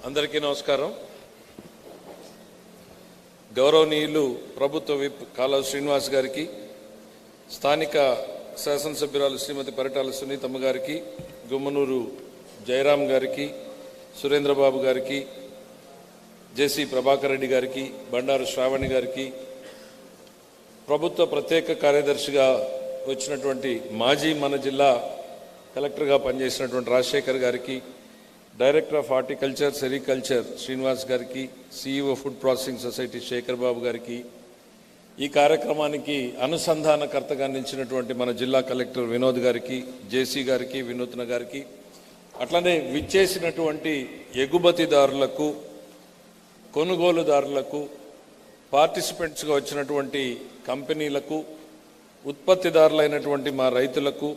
అందరికీ నమస్కారం. గౌరవనీయులు ప్రభుత్వ విప్ కాలువ శ్రీనివాస్ గారికి స్థానిక శాసనసభ్యురాలు శ్రీమతి పరిటాల సునీతమ్మ గారికి గుమ్మనూరు జయరాం గారికి సురేంద్రబాబు గారికి జేసీ ప్రభాకర్ రెడ్డి గారికి బండారు శ్రావణి గారికి ప్రభుత్వ ప్రత్యేక కార్యదర్శిగా వచ్చినటువంటి మాజీ మన జిల్లా కలెక్టర్గా పనిచేసినటువంటి రాజశేఖర్ గారికి director of horticulture sericulture Srinivas గారికి CEO food processing society Sekhar Babu గారికి ఈ కార్యక్రమానికి అనుసంధానకర్తగా నిలిచినటువంటి మన జిల్లా కలెక్టర్ వినోద్ గారికి జేసీ గారికి వినూత్న గారికి అట్లనే విచ్చేసినటువంటి ఎగుమతిదారులకు కొనుగోలుదారులకు పార్టిసిపెంట్స్గా వచ్చినటువంటి కంపెనీలకు ఉత్పత్తిదారులైనటువంటి మా రైతులకు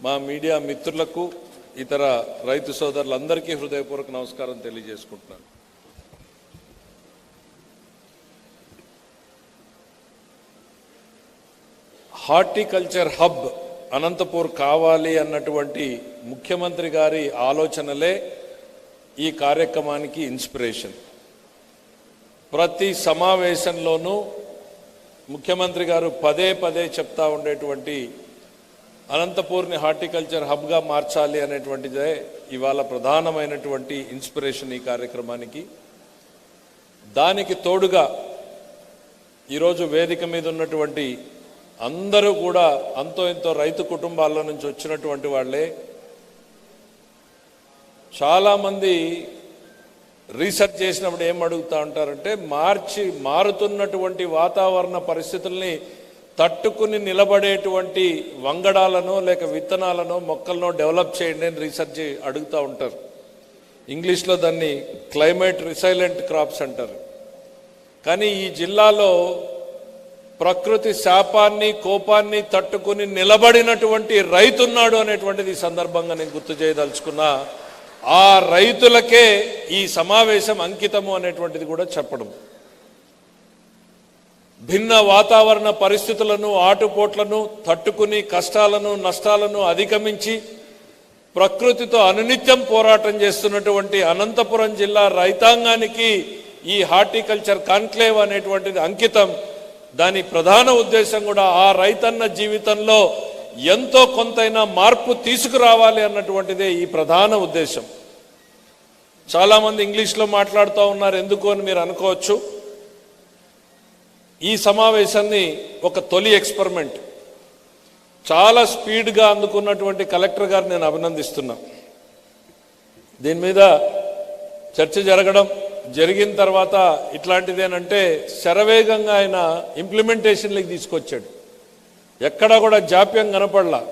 మా మీడియా మిత్రులకు ఇతర రైతు సోదరులందరికీ హృదయపూర్వక నమస్కారం తెలియజేసుకుంటున్నాను. హార్టికల్చర్ హబ్ అనంతపూర్ కావాలి అన్నటువంటి ముఖ్యమంత్రి గారి ఆలోచనలే ఈ కార్యక్రమానికి ఇన్స్పిరేషన్. ప్రతి సమావేశంలోనూ ముఖ్యమంత్రి గారు పదే పదే చెప్తా ఉండేటువంటి అనంతపూర్ని హార్టికల్చర్ హబ్గా మార్చాలి అనేటువంటిదే ఇవాళ ప్రధానమైనటువంటి ఇన్స్పిరేషన్ ఈ కార్యక్రమానికి. దానికి తోడుగా ఈరోజు వేదిక మీద ఉన్నటువంటి అందరూ కూడా అంతో ఎంతో రైతు కుటుంబాల నుంచి వచ్చినటువంటి వాళ్ళే చాలామంది రీసెర్చ్ చేసినప్పుడు ఏం అడుగుతూ ఉంటారంటే మార్చి మారుతున్నటువంటి వాతావరణ పరిస్థితుల్ని తట్టుకుని నిలబడేటువంటి వంగడాలను లేక విత్తనాలను మొక్కలను డెవలప్ చేయండి అని రీసెర్చ్ అడుగుతూ ఉంటారు. ఇంగ్లీష్లో దాన్ని క్లైమేట్ రిసైలెంట్ క్రాప్స్ అంటారు. కానీ ఈ జిల్లాలో ప్రకృతి శాపాన్ని కోపాన్ని తట్టుకుని నిలబడినటువంటి రైతున్నాడు అనేటువంటిది ఈ సందర్భంగా నేను గుర్తు చేయదలుచుకున్నా. ఆ రైతులకే ఈ సమావేశం అంకితము అనేటువంటిది కూడా చెప్పడం. భిన్న వాతావరణ పరిస్థితులను ఆటుపోట్లను తట్టుకుని కష్టాలను నష్టాలను అధిగమించి ప్రకృతితో అనునిత్యం పోరాటం చేస్తున్నటువంటి అనంతపురం జిల్లా రైతాంగానికి ఈ హార్టికల్చర్ కాన్క్లేవ్ అనేటువంటిది అంకితం. దాని ప్రధాన ఉద్దేశం కూడా ఆ రైతన్న జీవితంలో ఎంతో కొంతైనా మార్పు తీసుకురావాలి అన్నటువంటిదే ఈ ప్రధాన ఉద్దేశం. చాలామంది ఇంగ్లీష్లో మాట్లాడుతూ ఉన్నారు ఎందుకు అని మీరు అనుకోవచ్చు. ఈ సమావేశాన్ని ఒక తొలి ఎక్స్పెరిమెంట్ చాలా స్పీడ్గా అందుకున్నటువంటి కలెక్టర్ గారు నేను అభినందిస్తున్నా. దీని మీద చర్చ జరగడం జరిగిన తర్వాత ఇట్లాంటిదేనంటే శరవేగంగా ఆయన ఇంప్లిమెంటేషన్లకి తీసుకొచ్చాడు. ఎక్కడా కూడా జాప్యం కనపడలా.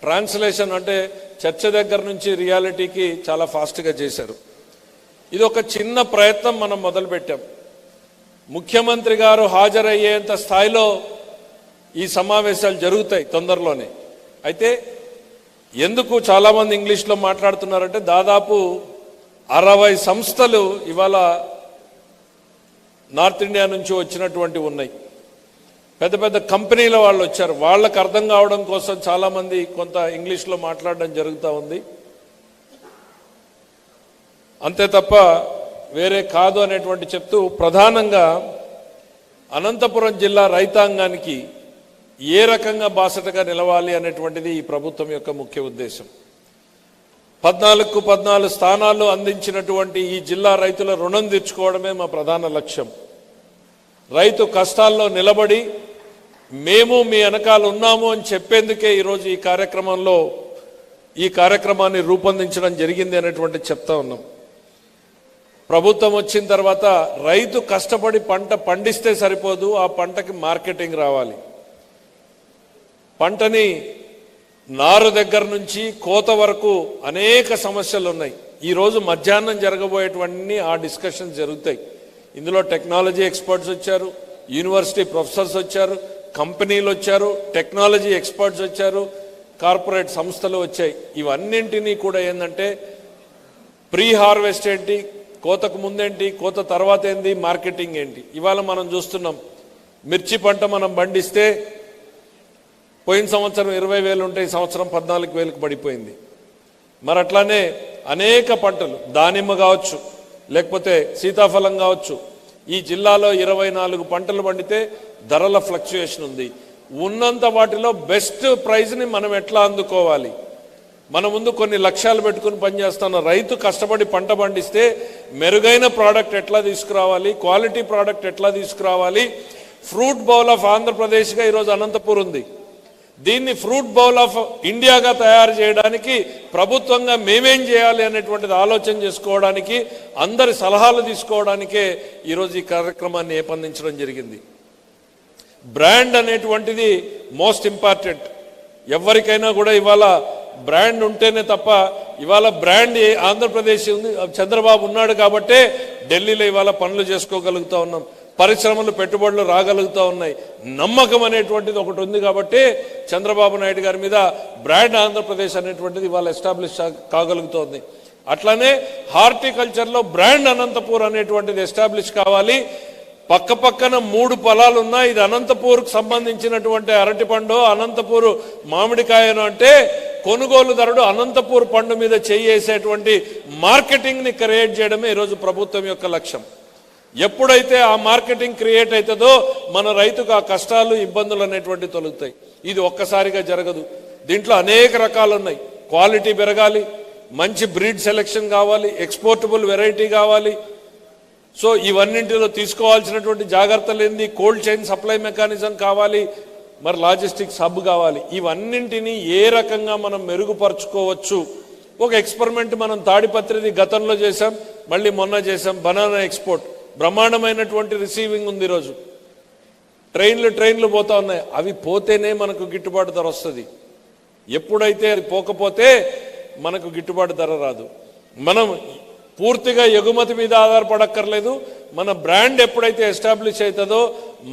ట్రాన్స్లేషన్ అంటే చర్చ దగ్గర నుంచి రియాలిటీకి చాలా ఫాస్ట్గా చేశారు. ఇది ఒక చిన్న ప్రయత్నం మనం మొదలుపెట్టాం. ముఖ్యమంత్రి గారు హాజరయ్యేంత స్థాయిలో ఈ సమావేశాలు జరుగుతాయి తొందరలోనే. అయితే ఎందుకు చాలామంది ఇంగ్లీష్లో మాట్లాడుతున్నారంటే దాదాపు అరవై సంస్థలు ఇవాళ నార్త్ ఇండియా నుంచి వచ్చినటువంటి ఉన్నాయి. పెద్ద పెద్ద కంపెనీల వాళ్ళు వచ్చారు. వాళ్ళకు అర్థం కావడం కోసం చాలామంది కొంత ఇంగ్లీష్లో మాట్లాడడం జరుగుతూ ఉంది. అంతే తప్ప వేరే కాదు అనేటువంటి చెప్తూ ప్రధానంగా అనంతపురం జిల్లా రైతాంగానికి ఏ రకంగా బాసటగా నిలవాలి అనేటువంటిది ఈ ప్రభుత్వం యొక్క ముఖ్య ఉద్దేశం. పద్నాలుగు పద్నాలుగు స్థానాలు అందించినటువంటి ఈ జిల్లా రైతుల రుణం తెచ్చుకోవడమే మా ప్రధాన లక్ష్యం. రైతు కష్టాల్లో నిలబడి మేము మీ వెనకాల ఉన్నాము అని చెప్పేందుకే ఈరోజు ఈ కార్యక్రమంలో ఈ కార్యక్రమాన్ని రూపొందించడం జరిగింది అనేటువంటి చెప్తా ఉన్నాం. ప్రభుత్వం వచ్చిన తర్వాత రైతు కష్టపడి పంట పండిస్తే సరిపోదు ఆ పంటకి మార్కెటింగ్ రావాలి. పంటని నారు దగ్గర నుంచి కోత వరకు అనేక సమస్యలు ఉన్నాయి ఈరోజు మధ్యాహ్నం జరగబోయేటువంటి ఆ డిస్కషన్స్ జరుగుతాయి. ఇందులో టెక్నాలజీ ఎక్స్పర్ట్స్ వచ్చారు యూనివర్సిటీ ప్రొఫెసర్స్ వచ్చారు కంపెనీలు వచ్చారు టెక్నాలజీ ఎక్స్పర్ట్స్ వచ్చారు కార్పొరేట్ సంస్థలు వచ్చాయి. ఇవన్నింటినీ కూడా ఏంటంటే ప్రీ హార్వెస్ట్ ఏంటి కోతకు ముందేంటి కోత తర్వాత ఏంటి మార్కెటింగ్ ఏంటి? ఇవాళ మనం చూస్తున్నాం మిర్చి పంట మనం పండిస్తే పోయిన సంవత్సరం ఇరవై వేలు ఉంటే ఈ సంవత్సరం పద్నాలుగు వేలకు పడిపోయింది. మరి అట్లానే అనేక పంటలు దానిమ్మ కావచ్చు లేకపోతే సీతాఫలం కావచ్చు ఈ జిల్లాలో ఇరవై నాలుగు పంటలు పండితే ధరల ఫ్లక్చుయేషన్ ఉంది. ఉన్నంత వాటిలో బెస్ట్ ప్రైజ్ని మనం ఎట్లా అందుకోవాలి? మన ముందు కొన్ని లక్ష్యాలు పెట్టుకుని పనిచేస్తాను రైతు కష్టపడి పంట పండిస్తే మెరుగైన ప్రోడక్ట్ ఎట్లా తీసుకురావాలి? క్వాలిటీ ప్రోడక్ట్ ఎట్లా తీసుకురావాలి? ఫ్రూట్ బౌల్ ఆఫ్ ఆంధ్రప్రదేశ్గా ఈరోజు అనంతపూర్ ఉంది. దీన్ని ఫ్రూట్ బౌల్ ఆఫ్ ఇండియాగా తయారు చేయడానికి ప్రభుత్వంగా మేమేం చేయాలి అనేటువంటిది ఆలోచన చేసుకోవడానికి అందరి సలహాలు తీసుకోవడానికే ఈరోజు ఈ కార్యక్రమాన్ని ఏపందించడం జరిగింది. బ్రాండ్ అనేటువంటిది మోస్ట్ ఇంపార్టెంట్. ఎవరికైనా కూడా ఇవాళ బ్రాండ్ ఉంటేనే తప్ప ఇవాళ బ్రాండ్ ఆంధ్రప్రదేశ్ ఉంది చంద్రబాబు ఉన్నాడు కాబట్టే ఢిల్లీలో ఇవాళ పనులు చేసుకోగలుగుతా ఉన్నాం. పరిశ్రమలు పెట్టుబడులు రాగలుగుతూ ఉన్నాయి. నమ్మకం అనేటువంటిది ఒకటి ఉంది కాబట్టి చంద్రబాబు నాయుడు గారి మీద బ్రాండ్ ఆంధ్రప్రదేశ్ అనేటువంటిది ఇవాళ ఎస్టాబ్లిష్ కాగలుగుతోంది. అట్లానే హార్టికల్చర్లో బ్రాండ్ అనంతపూర్ అనేటువంటిది ఎస్టాబ్లిష్ కావాలి. పక్క పక్కన మూడు పొలాలు ఉన్నాయి. ఇది అనంతపూర్కు సంబంధించినటువంటి అరటిపండు అనంతపూరు మామిడికాయను అంటే కొనుగోలుదారుడు అనంతపూర్ పండు మీద చేయేసేటువంటి మార్కెటింగ్ని క్రియేట్ చేయడమే ఈరోజు ప్రభుత్వం యొక్క లక్ష్యం. ఎప్పుడైతే ఆ మార్కెటింగ్ క్రియేట్ అవుతుందో మన రైతుకు ఆ కష్టాలు ఇబ్బందులు అనేటువంటి తొలుగుతాయి. ఇది ఒక్కసారిగా జరగదు. దీంట్లో అనేక రకాలు ఉన్నాయి క్వాలిటీ పెరగాలి మంచి బ్రీడ్ సెలెక్షన్ కావాలి ఎక్స్పోర్టబుల్ వెరైటీ కావాలి. సో ఇవన్నింటిలో తీసుకోవాల్సినటువంటి జాగ్రత్తలు ఏంది కోల్డ్ చైన్ సప్లై మెకానిజం కావాలి మరి లాజిస్టిక్స్ హబ్ కావాలి. ఇవన్నింటినీ ఏ రకంగా మనం మెరుగుపరుచుకోవచ్చు? ఒక ఎక్స్పెరిమెంట్ మనం తాడిపత్రిది గతంలో చేసాం మళ్ళీ మొన్న చేసాం బనానా ఎక్స్పోర్ట్. బ్రహ్మాండమైనటువంటి రిసీవింగ్ ఉంది ఈరోజు. ట్రైన్లు ట్రైన్లు పోతా ఉన్నాయి. అవి పోతేనే మనకు గిట్టుబాటు ధర వస్తుంది. ఎప్పుడైతే అది పోకపోతే మనకు గిట్టుబాటు ధర రాదు. మనం పూర్తిగా ఎగుమతి మీద ఆధారపడక్కర్లేదు. మన బ్రాండ్ ఎప్పుడైతే ఎస్టాబ్లిష్ అవుతుందో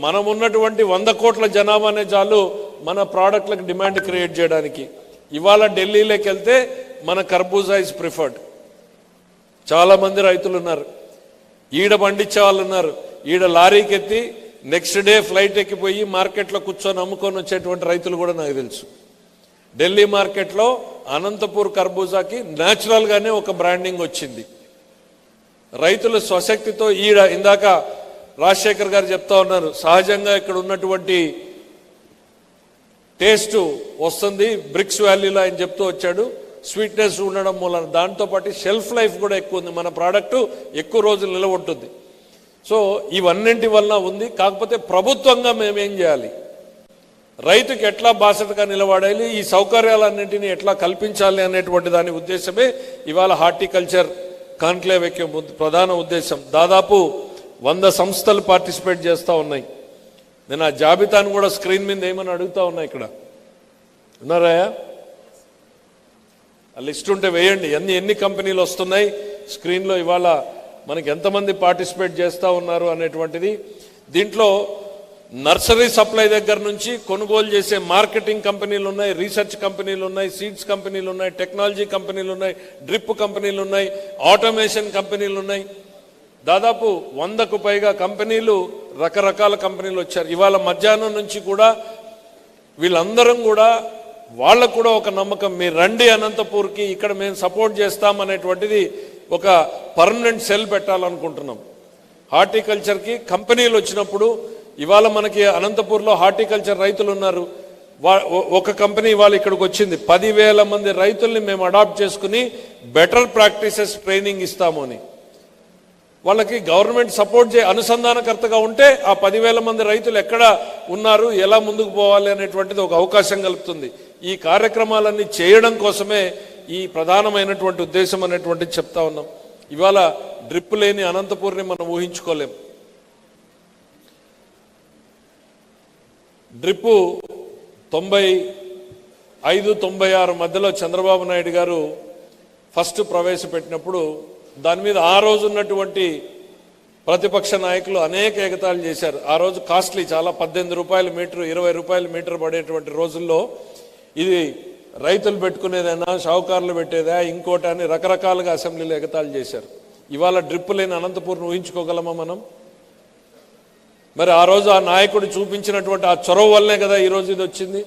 మనం ఉన్నటువంటి వంద కోట్ల జనాభానే చాలు మన ప్రోడక్ట్లకు డిమాండ్ క్రియేట్ చేయడానికి. ఇవాళ ఢిల్లీలోకి వెళ్తే మన కర్బూజా ఇస్ ప్రిఫర్డ్ చాలామంది రైతులు ఉన్నారు ఈడ పండించే వాళ్ళు ఉన్నారు ఈడ లారీకి ఎత్తి నెక్స్ట్ డే ఫ్లైట్ ఎక్కిపోయి మార్కెట్లో కూర్చొని అమ్ముకొని వచ్చేటువంటి రైతులు కూడా నాకు తెలుసు. ఢిల్లీ మార్కెట్లో అనంతపూర్ కర్బూజాకి న్యాచురల్గానే ఒక బ్రాండింగ్ వచ్చింది. రైతుల స్వశక్తితో ఈడ ఇందాక రాజశేఖర్ గారు చెప్తా ఉన్నారు సహజంగా ఇక్కడ ఉన్నటువంటి టేస్ట్ వస్తుంది బ్రిక్స్ వ్యాలీలో ఆయన చెప్తూ వచ్చాడు స్వీట్నెస్ ఉండడం మూలన. దాంతోపాటు షెల్ఫ్ లైఫ్ కూడా ఎక్కువ ఉంది మన ప్రోడక్ట్ ఎక్కువ రోజులు నిలబడుతుంది సో ఇవన్నింటి వలన ఉంది కాకపోతే ప్రభుత్వంగా మేమేం చేయాలి? రైతుకి ఎట్లా బాసటగా నిలబడాలి ఈ సౌకర్యాలన్నింటినీ ఎట్లా కల్పించాలి అనేటువంటి దాని ఉద్దేశమే ఇవాళ హార్టికల్చర్ కాన్క్లేవ్ యొక్క ప్రధాన ఉద్దేశం. దాదాపు వంద సంస్థలు పార్టిసిపేట్ చేస్తూ ఉన్నాయి. నేను ఆ జాబితాను కూడా స్క్రీన్ మీద ఏమని అడుగుతా ఉన్నా ఇక్కడ. ఉన్నారాయా ఆ లిస్ట్ ఉంటే వేయండి. ఎన్ని ఎన్ని కంపెనీలు వస్తున్నాయి? స్క్రీన్లో ఇవాళ మనకి ఎంతమంది పార్టిసిపేట్ చేస్తూ ఉన్నారు అనేటువంటిది. దీంట్లో నర్సరీ సప్లై దగ్గర నుంచి కొనుగోలు చేసే మార్కెటింగ్ కంపెనీలు ఉన్నాయి రీసెర్చ్ కంపెనీలు ఉన్నాయి సీడ్స్ కంపెనీలు ఉన్నాయి టెక్నాలజీ కంపెనీలు ఉన్నాయి డ్రిప్ కంపెనీలు ఉన్నాయి ఆటోమేషన్ కంపెనీలు ఉన్నాయి. దాదాపు వందకు పైగా కంపెనీలు రకరకాల కంపెనీలు వచ్చారు. ఇవాళ మధ్యాహ్నం నుంచి కూడా వీళ్ళందరం కూడా వాళ్ళకు కూడా ఒక నమ్మకం మీరు రండి అనంతపూర్కి ఇక్కడ మేము సపోర్ట్ చేస్తాం అనేటువంటిది ఒక పర్మనెంట్ సెల్ పెట్టాలనుకుంటున్నాం. హార్టికల్చర్కి కంపెనీలు వచ్చినప్పుడు ఇవాళ మనకి అనంతపూర్లో హార్టికల్చర్ రైతులు ఉన్నారు. వా- ఒక కంపెనీ ఇవాళ ఇక్కడికి వచ్చింది. పదివేల మంది రైతుల్ని మేము అడాప్ట్ చేసుకుని బెటర్ ప్రాక్టీసెస్ ట్రైనింగ్ ఇస్తాము అని. వాళ్ళకి గవర్నమెంట్ సపోర్ట్ చే అనుసంధానకర్తగా ఉంటే ఆ పదివేల మంది రైతులు ఎక్కడ ఉన్నారు ఎలా ముందుకు పోవాలి అనేటువంటిది ఒక అవకాశం కలుగుతుంది ఈ కార్యక్రమాలన్నీ చేయడం కోసమే ఈ ప్రధానమైనటువంటి ఉద్దేశం అనేటువంటిది చెప్తా ఉన్నాం. ఇవాళ డ్రిప్ లేని అనంతపూర్ని మనం ఊహించుకోలేం. డ్రిప్పు తొంభై ఐదు తొంభై ఆరు మధ్యలో చంద్రబాబు నాయుడు గారు ఫస్ట్ ప్రవేశపెట్టినప్పుడు దాని మీద ఆ రోజు ఉన్నటువంటి ప్రతిపక్ష నాయకులు అనేక ఎగతాళి చేశారు. ఆ రోజు కాస్ట్లీ చాలా పద్దెనిమిది రూపాయల మీటర్ ఇరవై రూపాయల మీటర్ పడేటువంటి రోజుల్లో ఇది రైతులు పెట్టుకునేదైనా షావుకారులు పెట్టేదా ఇంకోటి అని రకరకాలుగా అసెంబ్లీలో ఎగతాళి చేశారు. ఇవాళ డ్రిప్ లేని అనంతపూర్ను ఊహించుకోగలమా మనం? మరి ఆ రోజు ఆ నాయకుడు చూపించినటువంటి ఆ చొరవ వల్లనే కదా ఈ రోజు ఇది వచ్చింది.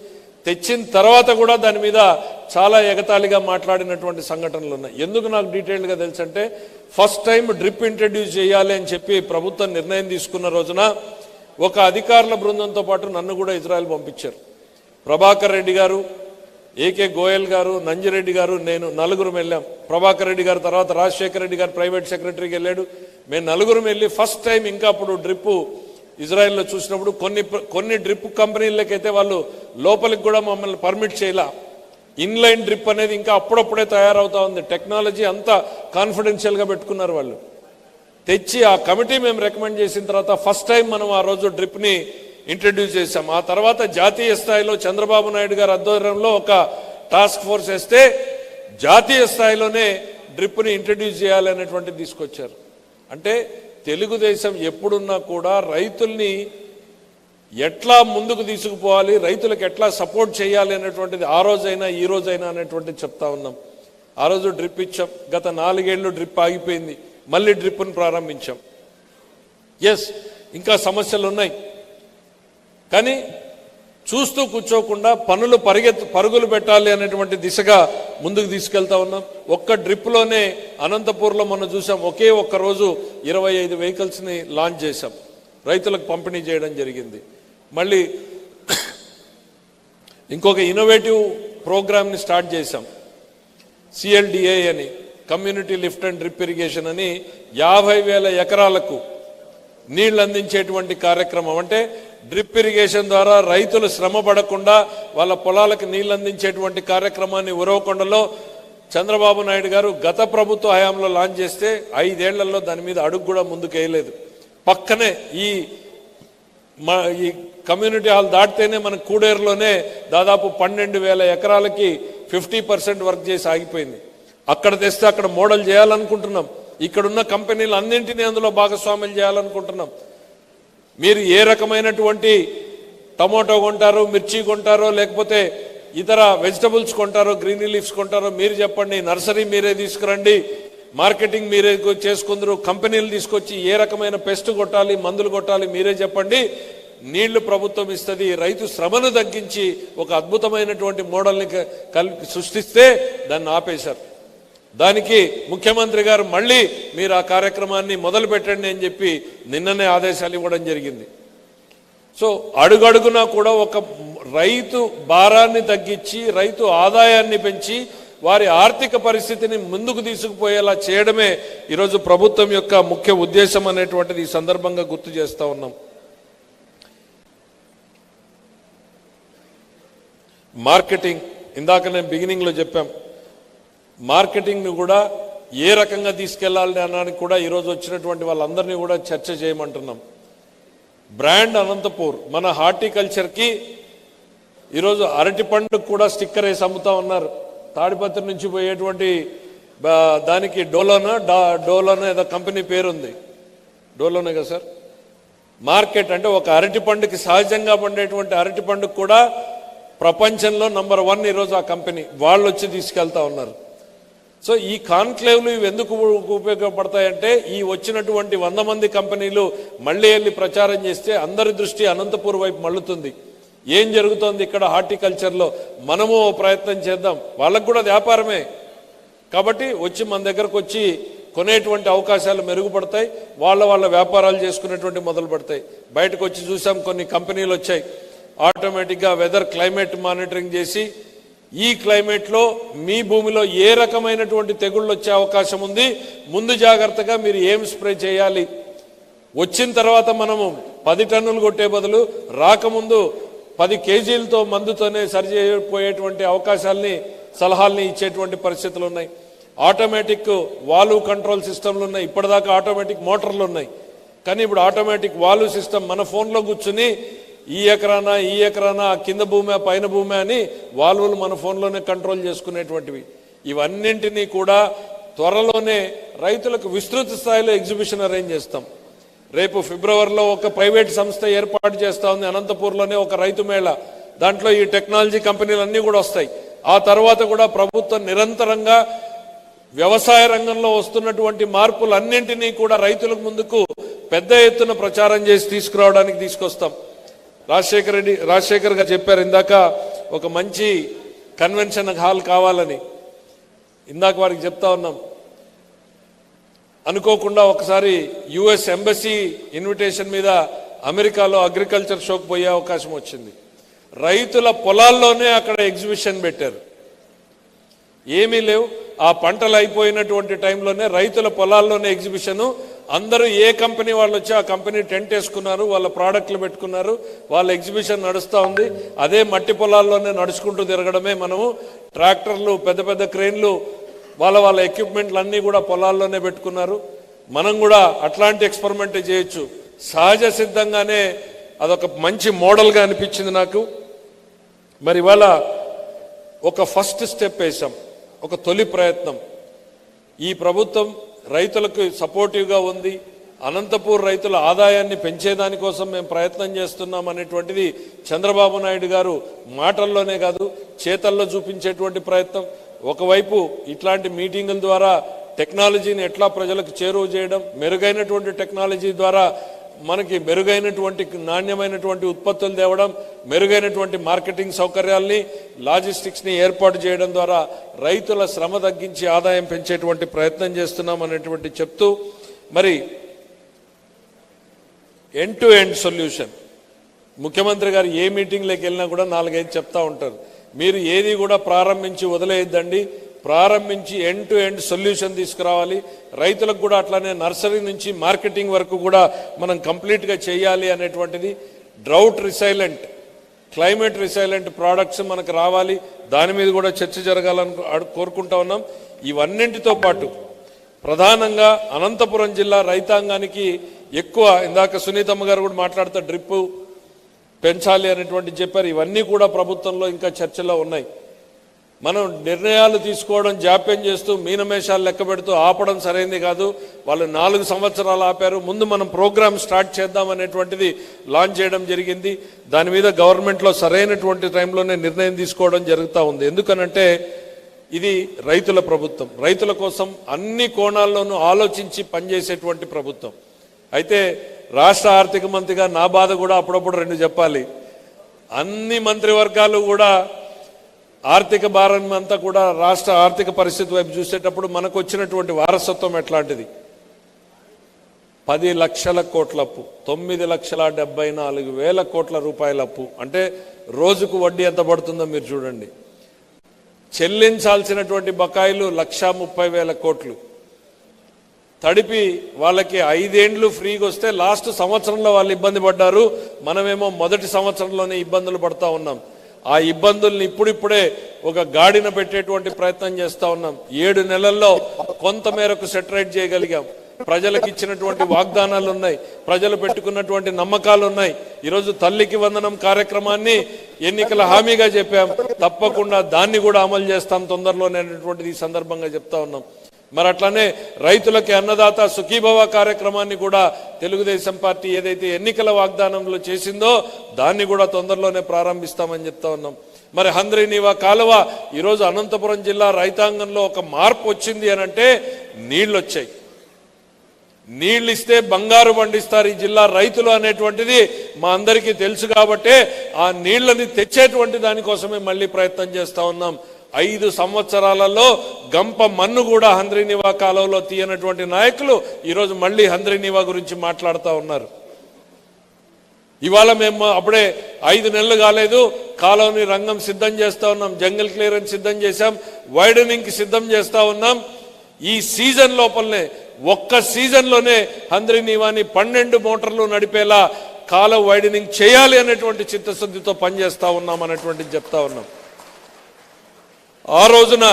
తెచ్చిన తర్వాత కూడా దాని మీద చాలా ఎగతాళిగా మాట్లాడినటువంటి సంఘటనలు ఉన్నాయి. ఎందుకు నాకు డీటెయిల్డ్గా తెలుసు అంటే ఫస్ట్ టైం డ్రిప్ ఇంట్రడ్యూస్ చేయాలి అని చెప్పి ప్రభుత్వం నిర్ణయం తీసుకున్న రోజున ఒక అధికారుల బృందంతో పాటు నన్ను కూడా ఇజ్రాయెల్ పంపించారు. ప్రభాకర్ రెడ్డి గారు ఏకే గోయల్ గారు నంజిరెడ్డి గారు నేను నలుగురు వెళ్ళాం. ప్రభాకర్ రెడ్డి గారు తర్వాత రాజశేఖర రెడ్డి గారు ప్రైవేట్ సెక్రటరీకి వెళ్ళాడు. మేము నలుగురం వెళ్ళి ఫస్ట్ టైం ఇంకా అప్పుడు డ్రిప్పు ఇజ్రాయెల్లో చూసినప్పుడు కొన్ని కొన్ని డ్రిప్ కంపెనీలకైతే వాళ్ళు లోపలికి కూడా మమ్మల్ని పర్మిట్ చేయలా. ఇన్లైన్ డ్రిప్ అనేది ఇంకా అప్పుడప్పుడే తయారవుతా ఉంది. టెక్నాలజీ అంతా కాన్ఫిడెన్షియల్గా పెట్టుకున్నారు వాళ్ళు. తెచ్చి ఆ కమిటీ మేము రికమెండ్ చేసిన తర్వాత ఫస్ట్ టైం మనం ఆ రోజు డ్రిప్ని ఇంట్రడ్యూస్ చేశాం. ఆ తర్వాత జాతీయ స్థాయిలో చంద్రబాబు నాయుడు గారి ఆధ్వర్యంలో ఒక టాస్క్ ఫోర్స్ వేస్తే జాతీయ స్థాయిలోనే డ్రిప్ని ఇంట్రడ్యూస్ చేయాలనేటువంటిది తీసుకొచ్చారు. అంటే తెలుగుదేశం ఎప్పుడున్నా కూడా రైతుల్ని ఎట్లా ముందుకు తీసుకుపోవాలి రైతులకు ఎట్లా సపోర్ట్ చేయాలి అనేటువంటిది ఆ రోజైనా ఈ రోజైనా అనేటువంటిది చెప్తా ఉన్నాం. ఆ రోజు డ్రిప్ ఇచ్చాం. గత నాలుగేళ్ళు డ్రిప్ ఆగిపోయింది. మళ్ళీ డ్రిప్ను ప్రారంభించాం. ఎస్ ఇంకా సమస్యలు ఉన్నాయి. కానీ చూస్తూ కూర్చోకుండా పనులు పరిగెత్తు పరుగులు పెట్టాలి అనేటువంటి దిశగా ముందుకు తీసుకెళ్తా ఉన్నాం. ఒక్క డ్రిప్లోనే అనంతపూర్లో మొన్న చూసాం ఒకే ఒక్క రోజు ఇరవై ఐదు వెహికల్స్ని లాంచ్ చేశాం. రైతులకు పంపిణీ చేయడం జరిగింది. మళ్ళీ ఇంకొక ఇన్నోవేటివ్ ప్రోగ్రామ్ని స్టార్ట్ చేశాం. సిఎల్డిఏ అని community lift and drip irrigation అని యాభై వేల ఎకరాలకు నీళ్ళు అందించేటువంటి కార్యక్రమం. అంటే డ్రిప్ ఇరిగేషన్ ద్వారా రైతులు శ్రమ పడకుండా వాళ్ళ పొలాలకు నీళ్ళు అందించేటువంటి కార్యక్రమాన్ని ఉరవకొండలో చంద్రబాబు నాయుడు గారు గత ప్రభుత్వ హయాంలో లాంచ్ చేస్తే ఐదేళ్ళలో దాని మీద అడుగు కూడా ముందుకు వేయలేదు పక్కనే ఈ మా ఈ కమ్యూనిటీ హాల్ దాటితేనే మన కూడేరులోనే దాదాపు పన్నెండు వేల ఎకరాలకి ఫిఫ్టీ పర్సెంట్ వర్క్ చేసి ఆగిపోయింది. అక్కడ తెస్తే అక్కడ మోడల్ చేయాలనుకుంటున్నాం. ఇక్కడున్న కంపెనీలు అన్నింటినీ అందులో భాగస్వామ్యం చేయాలనుకుంటున్నాం. మీరు ఏ రకమైనటువంటి టమోటో కొంటారు మిర్చి కొంటారో లేకపోతే ఇతర వెజిటబుల్స్ కొంటారో గ్రీన్ లీఫ్స్ కొంటారో మీరు చెప్పండి నర్సరీ మీరే తీసుకురండి మార్కెటింగ్ మీరే చేసుకుందరు కంపెనీలు తీసుకొచ్చి ఏ రకమైన పెస్ట్ కొట్టాలి మందులు కొట్టాలి మీరే చెప్పండి. నీళ్ళు ప్రభుత్వం ఇస్తుంది రైతు శ్రమను తగ్గించి ఒక అద్భుతమైనటువంటి మోడల్ని క- కల్పి సృష్టిస్తే దాన్ని ఆపేశారు. దానికి ముఖ్యమంత్రి గారు మళ్ళీ మీరు ఆ కార్యక్రమాన్ని మొదలు పెట్టండి అని చెప్పి నిన్ననే ఆదేశాలు ఇవ్వడం జరిగింది. సో అడుగడుగునా కూడా ఒక రైతు భారాన్ని తగ్గించి రైతు ఆదాయాన్ని పెంచి వారి ఆర్థిక పరిస్థితిని ముందుకు తీసుకుపోయేలా చేయడమే ఈరోజు ప్రభుత్వం యొక్క ముఖ్య ఉద్దేశం అనేటువంటిది ఈ సందర్భంగా గుర్తు చేస్తూ ఉన్నాం. మార్కెటింగ్ ఇందాక నేను బిగినింగ్లో చెప్పాం. మార్కెటింగ్ని కూడా ఏ రకంగా తీసుకెళ్ళాలి అనడానికి కూడా ఈరోజు వచ్చినటువంటి వాళ్ళందరినీ కూడా చర్చ చేయమంటున్నాం. బ్రాండ్ అనంతపూర్ మన హార్టికల్చర్కి ఈరోజు అరటి పండుగ కూడా స్టిక్కర్ వేసి అమ్ముతా ఉన్నారు. తాడిపత్రి నుంచి పోయేటువంటి దానికి డోలోనా డా డోలోనా ఏదో కంపెనీ పేరుంది. డోలోనే కదా సార్? మార్కెట్ అంటే ఒక అరటి పండుకి సహజంగా పండేటువంటి అరటి పండుగ కూడా ప్రపంచంలో నంబర్ వన్ ఈరోజు ఆ కంపెనీ. వాళ్ళు వచ్చి తీసుకెళ్తా ఉన్నారు. సో ఈ కాన్క్లేవ్లు ఇవి ఎందుకు ఉపయోగపడతాయంటే ఈ వచ్చినటువంటి వంద మంది కంపెనీలు మళ్ళీ వెళ్ళి ప్రచారం చేస్తే అందరి దృష్టి అనంతపూర్ వైపు మళ్ళుతుంది. ఏం జరుగుతోంది ఇక్కడ హార్టికల్చర్లో? మనము ప్రయత్నం చేద్దాం. వాళ్ళకు కూడా వ్యాపారమే. కాబట్టి వచ్చి మన దగ్గరకు వచ్చి కొనేటువంటి అవకాశాలు మెరుగుపడతాయి. వాళ్ళ వాళ్ళ వ్యాపారాలు చేసుకునేటువంటి మొదలు పడతాయి. బయటకు వచ్చి చూసాం కొన్ని కంపెనీలు వచ్చాయి. ఆటోమేటిక్గా వెదర్ క్లైమేట్ మానిటరింగ్ చేసి ఈ క్లైమేట్లో మీ భూమిలో ఏ రకమైనటువంటి తెగుళ్ళు వచ్చే అవకాశం ఉంది? ముందు జాగ్రత్తగా మీరు ఏం స్ప్రే చేయాలి? వచ్చిన తర్వాత మనము పది టన్నులు కొట్టే బదులు రాకముందు పది కేజీలతో మందుతోనే సరిచేయపోయేటువంటి అవకాశాలని సలహాల్ని ఇచ్చేటువంటి పరిస్థితులు ఉన్నాయి. ఆటోమేటిక్ వాల్వ్ కంట్రోల్ సిస్టమ్లు ఉన్నాయి. ఇప్పటిదాకా ఆటోమేటిక్ మోటార్లు ఉన్నాయి. కానీ ఇప్పుడు ఆటోమేటిక్ వాల్వ్ సిస్టమ్ మన ఫోన్లో కూర్చుని ఈ ఎకరానా ఈ ఎకరానా కింద భూమి పైన భూమే అని వాల్వులు మన ఫోన్లోనే కంట్రోల్ చేసుకునేటువంటివి. ఇవన్నింటినీ కూడా త్వరలోనే రైతులకు విస్తృత స్థాయిలో ఎగ్జిబిషన్ అరేంజ్ చేస్తాం. రేపు ఫిబ్రవరిలో ఒక ప్రైవేట్ సంస్థ ఏర్పాటు చేస్తా ఉంది అనంతపూర్లోనే ఒక రైతు మేళ. దాంట్లో ఈ టెక్నాలజీ కంపెనీలు అన్నీ కూడా వస్తాయి. ఆ తర్వాత కూడా ప్రభుత్వం నిరంతరంగా వ్యవసాయ రంగంలో వస్తున్నటువంటి మార్పులన్నింటినీ కూడా రైతులకు ముందుకు పెద్ద ఎత్తున ప్రచారం చేసి తీసుకురావడానికి తీసుకొస్తాం. రాజశేఖర రెడ్డి రాజశేఖర్ గారు చెప్పారు ఇందాక ఒక మంచి కన్వెన్షన్ హాల్ కావాలని. ఇందాక వారికి చెప్తా ఉన్నాం. అనుకోకుండా ఒకసారి యుఎస్ ఎంబసీ ఇన్విటేషన్ మీద అమెరికాలో అగ్రికల్చర్ షోకి పోయే అవకాశం వచ్చింది. రైతుల పొలాల్లోనే అక్కడ ఎగ్జిబిషన్ పెట్టారు. ఏమీ లేవు. ఆ పంటలు అయిపోయినటువంటి టైంలోనే రైతుల పొలాల్లోనే ఎగ్జిబిషన్ అందరూ ఏ కంపెనీ వాళ్ళు వచ్చి ఆ కంపెనీ టెంట్ వేసుకున్నారు వాళ్ళ ప్రోడక్ట్లు పెట్టుకున్నారు వాళ్ళ ఎగ్జిబిషన్ నడుస్తూ ఉంది. అదే మట్టి పొలాల్లోనే నడుచుకుంటూ తిరగడమే మనము. ట్రాక్టర్లు పెద్ద పెద్ద క్రెయిన్లు వాళ్ళ వాళ్ళ ఎక్విప్మెంట్లు అన్నీ కూడా పొలాల్లోనే పెట్టుకున్నారు. మనం కూడా అట్లాంటి ఎక్స్పెరిమెంట్ చేయొచ్చు. సహజ సిద్ధంగానే అదొక మంచి మోడల్గా అనిపించింది నాకు. మరి ఇవాళ ఒక ఫస్ట్ స్టెప్ వేసాం ఒక తొలి ప్రయత్నం. ఈ ప్రభుత్వం రైతులకు సపోర్టివ్గా ఉంది. అనంతపూర్ రైతుల ఆదాయాన్ని పెంచేదానికోసం మేము ప్రయత్నం చేస్తున్నాం అనేటువంటిది చంద్రబాబు నాయుడు గారు మాటల్లోనే కాదు చేతల్లో చూపించేటువంటి ప్రయత్నం. ఒకవైపు ఇట్లాంటి మీటింగుల ద్వారా టెక్నాలజీని ఎట్లా ప్రజలకు చేరువ చేయడం మెరుగైనటువంటి టెక్నాలజీ ద్వారా మనకి మెరుగైనటువంటి నాణ్యమైనటువంటి ఉత్పత్తులు తేవడం మెరుగైనటువంటి మార్కెటింగ్ సౌకర్యాల్ని లాజిస్టిక్స్ని ఏర్పాటు చేయడం ద్వారా రైతుల శ్రమ తగ్గించి ఆదాయం పెంచేటువంటి ప్రయత్నం చేస్తున్నాం అనేటువంటి చెప్తూ మరి ఎండ్ టు ఎండ్ సొల్యూషన్ ముఖ్యమంత్రి గారు ఏ మీటింగ్లోకి వెళ్ళినా కూడా నాలుగైదు చెప్తా ఉంటారు. మీరు ఏది కూడా ప్రారంభించి వదిలేయద్దండి. ప్రారంభించి ఎండ్ టు ఎండ్ సొల్యూషన్ తీసుకురావాలి. రైతులకు కూడా అట్లానే నర్సరీ నుంచి మార్కెటింగ్ వరకు కూడా మనం కంప్లీట్గా చేయాలి అనేటువంటిది. Drought resilient climate resilient products మనకు రావాలి. దాని మీద కూడా చర్చ జరగాలని కోరుకుంటా ఉన్నాం. ఇవన్నింటితో పాటు ప్రధానంగా అనంతపురం జిల్లా రైతాంగానికి ఎక్కువ ఇందాక సునీతమ్మ గారు కూడా మాట్లాడుతూ డ్రిప్పు పెంచాలి అనేటువంటి చెప్పారు. ఇవన్నీ కూడా ప్రభుత్వంలో ఇంకా చర్చలో ఉన్నాయి. మనం నిర్ణయాలు తీసుకోవడం జాప్యం చేస్తూ మీనమేషాలు లెక్క పెడుతూ ఆపడం సరైంది కాదు. వాళ్ళు నాలుగు సంవత్సరాలు ఆపారు. ముందు మనం ప్రోగ్రామ్ స్టార్ట్ చేద్దాం అనేటువంటిది లాంచ్ చేయడం జరిగింది. దాని మీద గవర్నమెంట్లో సరైనటువంటి టైంలోనే నిర్ణయం తీసుకోవడం జరుగుతూ ఉంది. ఎందుకనంటే ఇది రైతుల ప్రభుత్వం. రైతుల కోసం అన్ని కోణాల్లోనూ ఆలోచించి పనిచేసేటువంటి ప్రభుత్వం. అయితే రాష్ట్ర ఆర్థిక మంత్రిగా నా బాధ కూడా అప్పుడప్పుడు రెండు చెప్పాలి. అన్ని మంత్రివర్గాలు కూడా ఆర్థిక భారం అంతా కూడా రాష్ట్ర ఆర్థిక పరిస్థితి వైపు చూసేటప్పుడు మనకు వచ్చినటువంటి వారసత్వం ఎట్లాంటిది? పది లక్షల కోట్ల అప్పు తొమ్మిది లక్షల డెబ్బై నాలుగు వేల కోట్ల రూపాయల అప్పు. అంటే రోజుకు వడ్డీ ఎంత పడుతుందో మీరు చూడండి. చెల్లించాల్సినటువంటి బకాయిలు లక్షా ముప్పై వేల కోట్లు. తడిపి వాళ్ళకి ఐదేండ్లు ఫ్రీగా వస్తే లాస్ట్ సంవత్సరంలో వాళ్ళు ఇబ్బంది పడ్డారు. మనమేమో మొదటి సంవత్సరంలోనే ఇబ్బందులు పడతా ఉన్నాం. ఆ ఇబ్బందుల్ని ఇప్పుడిప్పుడే ఒక గాడిన పెట్టేటువంటి ప్రయత్నం చేస్తా ఉన్నాం. ఏడు నెలల్లో కొంత మేరకు సెటరేట్ చేయగలిగాం. ప్రజలకు ఇచ్చినటువంటి వాగ్దానాలు ఉన్నాయి. ప్రజలు పెట్టుకున్నటువంటి నమ్మకాలు ఉన్నాయి. ఈరోజు తల్లికి వందనం కార్యక్రమాన్ని ఎన్నికల హామీగా చెప్పాం. తప్పకుండా దాన్ని కూడా అమలు చేస్తాం తొందరలోనేటువంటి ఈ సందర్భంగా చెప్తా ఉన్నాం. మరి అట్లానే రైతులకి అన్నదాత సుఖీభవ కార్యక్రమాన్ని కూడా తెలుగుదేశం పార్టీ ఏదైతే ఎన్నికల వాగ్దానంలో చేసిందో దాన్ని కూడా తొందరలోనే ప్రారంభిస్తామని చెప్తా ఉన్నాం. మరి హంద్రినివా కాలువ ఈరోజు అనంతపురం జిల్లా రైతాంగంలో ఒక మార్పు వచ్చింది అని అంటే నీళ్ళు వచ్చాయి నీళ్ళు ఇస్తే బంగారు పండిస్తారు ఈ జిల్లా రైతులు అనేటువంటిది మా అందరికీ తెలుసు కాబట్టే ఆ నీళ్ళని తెచ్చేటువంటి దానికోసమే మళ్ళీ ప్రయత్నం చేస్తూ ఉన్నాం. ఐదు సంవత్సరాలలో గంప మన్ను కూడా హంద్రీనివా కాలంలో తీయనటువంటి నాయకులు ఈరోజు మళ్ళీ హంద్రీనివా గురించి మాట్లాడుతూ ఉన్నారు. ఇవాళ మేము అప్పుడే ఐదు నెలలు కాలేదు కాలువని రంగం సిద్ధం చేస్తూ ఉన్నాం జంగిల్ క్లియరెన్స్ సిద్ధం చేశాం వైడనింగ్కి సిద్ధం చేస్తూ ఉన్నాం. ఈ సీజన్ లోపలనే ఒక్క సీజన్లోనే హంద్రీనివాని పన్నెండు మోటార్లు నడిపేలా కాలువ వైడనింగ్ చేయాలి అనేటువంటి చిత్తశుద్ధితో పనిచేస్తూ ఉన్నాం అనేటువంటిది చెప్తా ఉన్నాం. ఆ రోజున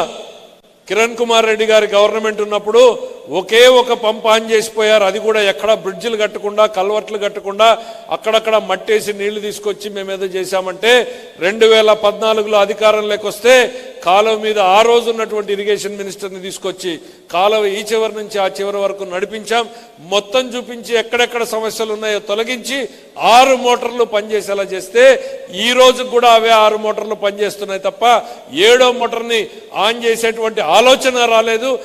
కిరణ్ కుమార్ రెడ్డి గారి గవర్నమెంట్ ఉన్నప్పుడు ఒకే ఒక పంప్ ఆన్ చేసిపోయారు. అది కూడా ఎక్కడ బ్రిడ్జిలు కట్టకుండా కల్వర్ట్లు కట్టకుండా అక్కడక్కడ మట్టేసి నీళ్ళు తీసుకొచ్చి మేము ఏదో చేశామంటే రెండు వేల పద్నాలుగులో అధికారంలోకి వస్తే కాలువ మీద ఆ రోజు ఉన్నటువంటి ఇరిగేషన్ మినిస్టర్ని తీసుకొచ్చి కాలువ ఈ చివరి నుంచి ఆ చివరి వరకు నడిపించాం. మొత్తం చూపించి ఎక్కడెక్కడ సమస్యలు ఉన్నాయో తొలగించి ఆరు మోటార్లు పనిచేసేలా చేస్తే ఈ రోజు కూడా అవే ఆరు మోటార్లు పనిచేస్తున్నాయి తప్ప ఏడో మోటార్ని ఆన్ చేసేటువంటి ఆలోచన రాలేదు.